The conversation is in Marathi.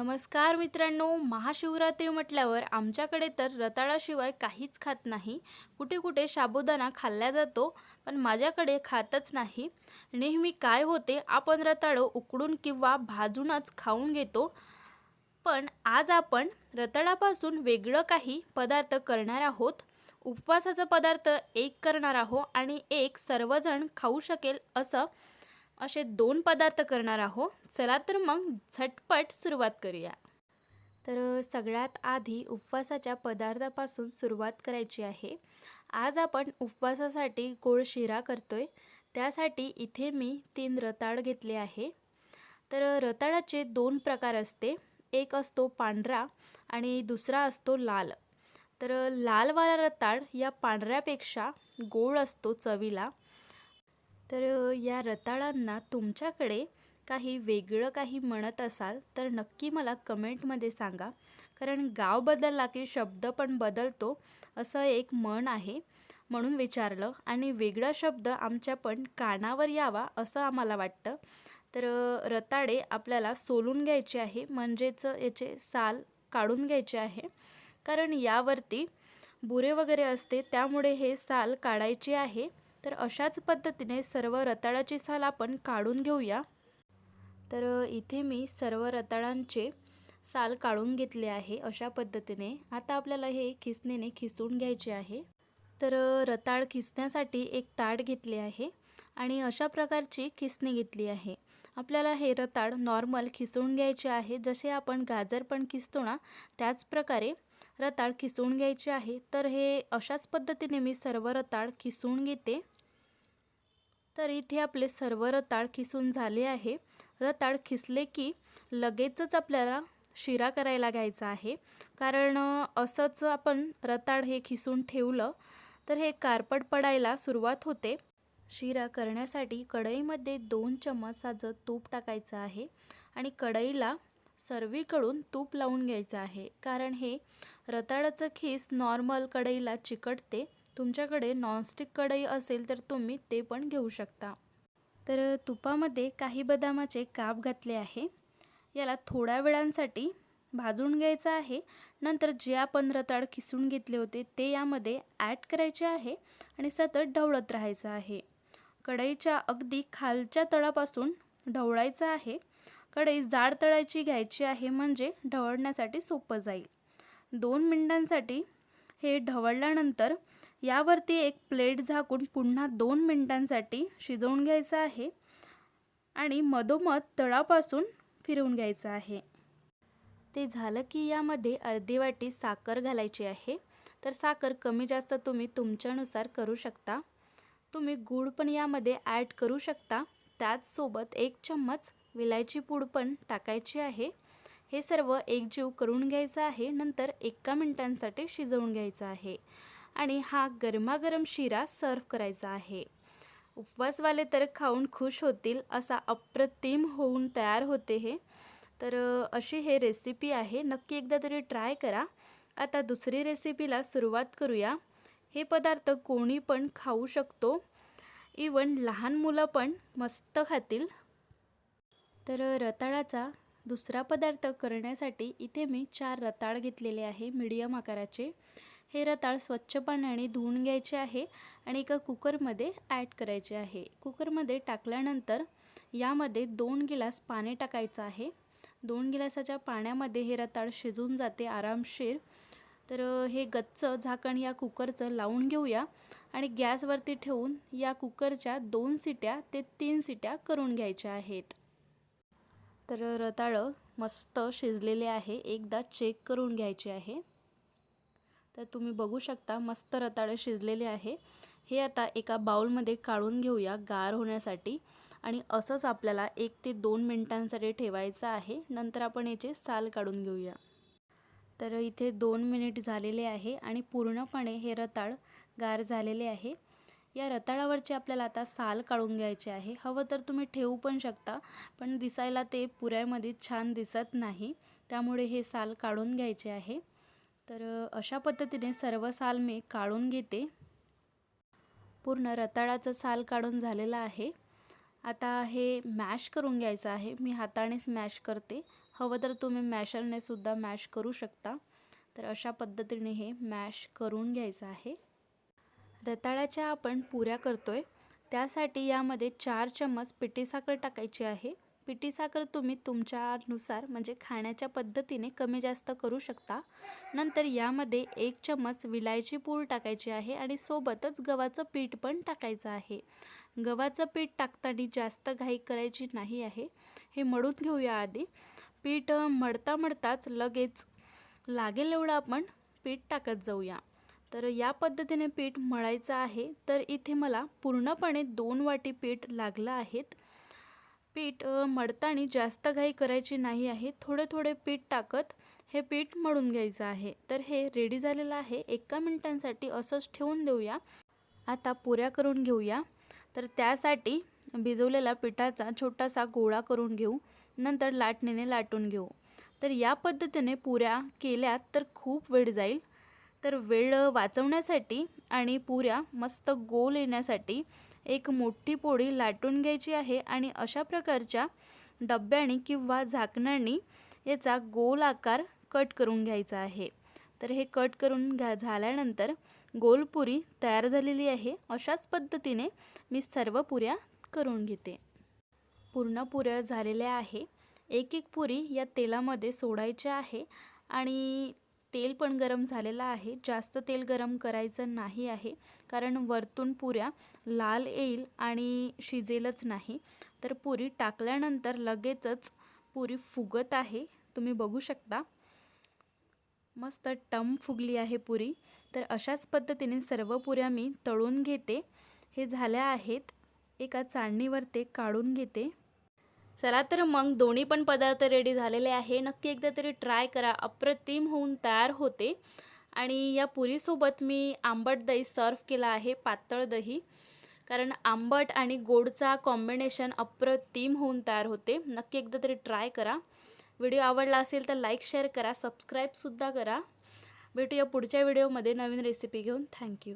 नमस्कार मित्रांनो महाशिवरात्री म्हटल्यावर आमच्याकडे तर रताळाशिवाय काहीच खात नाही. कुठे कुठे साबुदाणा खाल्ला जातो पण माझ्याकडे खातच नाही. नेहमी काय होते आपण रताळं उकडून किंवा भाजूनच खाऊन घेतो. पण आज आपण रताळापासून वेगळं काही पदार्थ करणार आहोत. उपवासाचा पदार्थ एक करणार आहोत आणि एक सर्वजण खाऊ शकेल असं असे दोन पदार्थ करणार आहोत चला तर मग झटपट सुरुवात करूया. तर सगळ्यात आधी उपवासाच्या पदार्थापासून सुरुवात करायची आहे. आज आपण उपवासासाठी गोड शिरा करतो आहे त्यासाठी इथे मी तीन रताळ घेतले आहे. तर रताळाचे दोन प्रकार असते. एक असतो पांढरा आणि दुसरा असतो लाल. तर लालवाला रताळ या पांढऱ्यापेक्षा गोड असतो चवीला. तर या रताळांना तुमच्याकडे काही वेगळं काही म्हणत असाल तर नक्की मला कमेंटमध्ये सांगा. कारण गाव बदलला की शब्द पण बदलतो असं एक म्हण आहे म्हणून विचारलं. आणि वेगळा शब्द आमच्या पण कानावर यावा असं आम्हाला वाटतं. तर रताळे आपल्याला सोलून घ्यायचे आहे. म्हणजेच याचे साल काढून घ्यायचे आहे. कारण यावरती बुरे वगैरे असते त्यामुळे हे साल काढायचे आहे. तर अशाच पद्धतीने सर्व रताळाची साल आपण काढून घेऊया. तर इथे मी सर्व रताळांचे साल काढून घेतले आहे अशा पद्धतीने. आता आपल्याला हे खिसणीने खिसून घ्यायचे आहे. तर रताळ खिसण्यासाठी एक ताट घेतले आहे आणि अशा प्रकारची खिसणी घेतली आहे. आपल्याला हे रताळ नॉर्मल खिसून घ्यायचे आहे. जसे आपण गाजर पण खिसतो ना त्याचप्रकारे रताळ खिसून घ्यायचे आहे. तर हे अशाच पद्धतीने मी सर्व रताळ खिसून घेते. तर इथे आपले सर्व रताळ खिसून झाले आहे. रताळ खिसले की लगेचच आपल्याला शिरा करायला घ्यायचा आहे. कारण असंच आपण रताळ हे खिसून ठेवलं तर हे कारपट पडायला सुरुवात होते. शिरा करण्यासाठी कढईमध्ये दोन चम्मच साजं तूप टाकायचं आहे आणि कढईला सर्वीकडून तूप लावून घ्यायचं आहे. कारण हे रताळाचं खीस नॉर्मल कढईला चिकटते. तुमच्याकडे नॉनस्टिक कढई असेल तर तुम्ही ते पण घेऊ शकता. तर तुपामध्ये काही बदामाचे काप घातले आहे. याला थोड्या वेळांसाठी भाजून घ्यायचं आहे. नंतर जे आपण रताळ खिसून घेतले होते ते यामध्ये ॲड करायचे आहे आणि सतत ढवळत राहायचं आहे. कढईच्या अगदी खालच्या तळापासून ढवळायचं आहे. कढई जाड तळायची घ्यायची आहे म्हणजे ढवळण्यासाठी सोपं जाईल. दोन मिनटांसाठी हे ढवळल्यानंतर यावरती एक प्लेट झाकून पुन्हा दोन मिनटांसाठी शिजवून घ्यायचं आहे आणि मधोमध तळापासून फिरवून घ्यायचं आहे. ते झालं की यामध्ये अर्धी वाटी साखर घालायची आहे. तर साखर कमी जास्त तुम्ही तुमच्यानुसार करू शकता. तुम्ही गूळ पण यामध्ये ॲड करू शकता. त्याचसोबत एक चम्मच विलायची पूड पण टाकायची आहे. हे सर्व एकजीव करून घ्यायचं आहे. नंतर एका मिनटांसाठी शिजवून घ्यायचं आहे. आणि हा गरमागरम शिरा सर्व करायचा आहे. उपवासवाले तर खाऊन खुश होतील असा अप्रतिम होऊन तयार होते हे. तर अशी हे रेसिपी आहे. नक्की एकदा तरी ट्राय करा. आता दुसरी रेसिपीला सुरुवात करूया. हे पदार्थ कोणी पण खाऊ शकतो. इवन लहान मुलं पण मस्त खातील. तर रताळाचा दुसरा पदार्थ करण्यासाठी इथे मी चार रताळ घेतलेले आहे मीडियम आकाराचे. हे रताळ स्वच्छ पाण्याने धुवून घ्यायचे आहे आणि एका कुकरमध्ये ॲड करायचे आहे. कुकरमध्ये टाकल्यानंतर यामध्ये दोन गिलास पाणी टाकायचं आहे. दोन गिलासाच्या पाण्यामध्ये हे रताळ शिजून जाते आरामशीर. तर हे गच्च झाकण या कुकरचं लावून घेऊया आणि गॅसवरती ठेवून या कुकरच्या दोन सिट्या ते तीन सिट्या करून घ्यायच्या आहेत. तर रताळं मस्त शिजलेले आहे. एकदा चेक करून घ्यायचे आहे. तर तुम्ही बघू शकता मस्त रताळं शिजलेले आहे. हे आता एका बाउलमध्ये काढून घेऊया गार होण्यासाठी. आणि असंच आपल्याला एक ते दोन मिनटांसाठी ठेवायचं आहे. नंतर आपण याचे साल काढून घेऊया. तर इथे दोन मिनिट झालेले आहे आणि पूर्णपणे हे रताळ गार झालेले आहे. या रताळावरचे आपल्याला आता साल काढून घ्यायचे आहे. हवं तर तुम्ही ठेवू पण शकता पण दिसायला ते पुऱ्यामध्ये छान दिसत नाही. त्यामुळे हे साल काढून घ्यायचे आहे. तर अशा पद्धतीने सर्व साल मी काढून घेते. पूर्ण रताळाचं साल काढून झालेलं आहे. आता हे मॅश करून घ्यायचं आहे. मी हातानेच मॅश करते. हवं तर तुम्ही मॅशरने सुद्धा मॅश करू शकता. तर अशा पद्धतीने हे मॅश करून घ्यायचं आहे. रताळ्याच्या आपण पुऱ्या करतोय त्यासाठी यामध्ये चार चम्मच पिठी साखर टाकायची आहे. पिठी साखर तुम्ही तुमच्यानुसार म्हणजे खाण्याच्या पद्धतीने कमी जास्त करू शकता. नंतर यामध्ये एक चम्मच विलायची पूड टाकायची आहे आणि सोबतच गव्हाचं पीठ पण टाकायचं आहे. गव्हाचं पीठ टाकताना जास्त घाई करायची नाही आहे. हे मळून घेऊया आधी. पीठ मळता मळताच लगेच लागेल एवढं आपण पीठ टाकत जाऊया. तर या पद्धतीने पीठ मळायचं आहे. तर इथे मला पूर्णपणे दोन वाटी पीठ लागलं आहेत. पीठ मळताना जास्त घाई करायची नाही आहे. थोडे थोडे पीठ टाकत हे पीठ मळून घ्यायचं आहे. तर हे रेडी झालेलं आहे. एका मिनटांसाठी असंच ठेवून देऊया. आता पुऱ्या करून घेऊया. तर त्यासाठी भिजवलेला पिठाचा छोटासा गोळा करून घेऊ. नंतर लाटणीने लाटून घेऊ. तर या पद्धतीने पुऱ्या केल्यात तर खूप वेळ जाईल. तर वेळ वाचवण्यासाठी आणि पुऱ्या मस्त गोल येण्यासाठी एक मोठी पोळी लाटून घ्यायची आहे आणि अशा प्रकारच्या डब्याने किंवा झाकणांनी याचा गोल आकार कट करून घ्यायचा आहे. तर हे कट करून घ्या झाल्यानंतर गोलपुरी तयार झालेली आहे. अशाच पद्धतीने मी सर्व पुऱ्या करून घेते. पूर्ण पुऱ्या झालेल्या आहे. एक एक पुरी या तेलामध्ये सोडायच्या आहे आणि तेल पण गरम झालेलं आहे. जास्त तेल गरम करायचं नाही आहे. कारण वरतून पुऱ्या लाल येईल आणि शिजेलच नाही. तर पुरी टाकल्यानंतर लगेचच पुरी फुगत आहे. तुम्ही बघू शकता. मस्त टम फुगली आहे पुरी. तर अशाच पद्धतीने सर्व पुऱ्या मी तळून घेते. हे झाल्या आहेत. एका चाळणीवर ते काढून घेते. चला तर मग दोन्ही पण पदार्थ रेडी झालेले आहे. नक्की एकदा तरी ट्राय करा. अप्रतिम होऊन तयार होते. आणि या पुरीसोबत मी आंबट दही सर्व केला आहे पातळ दही. कारण आंबट आणि गोडचा कॉम्बिनेशन अप्रतिम होऊन तयार होते. नक्की एकदा तरी ट्राय करा. व्हिडिओ आवडला असेल तर लाईक शेअर करा. सबस्क्राईबसुद्धा करा. भेटूया पुढच्या व्हिडिओमध्ये नवीन रेसिपी घेऊन. थँक्यू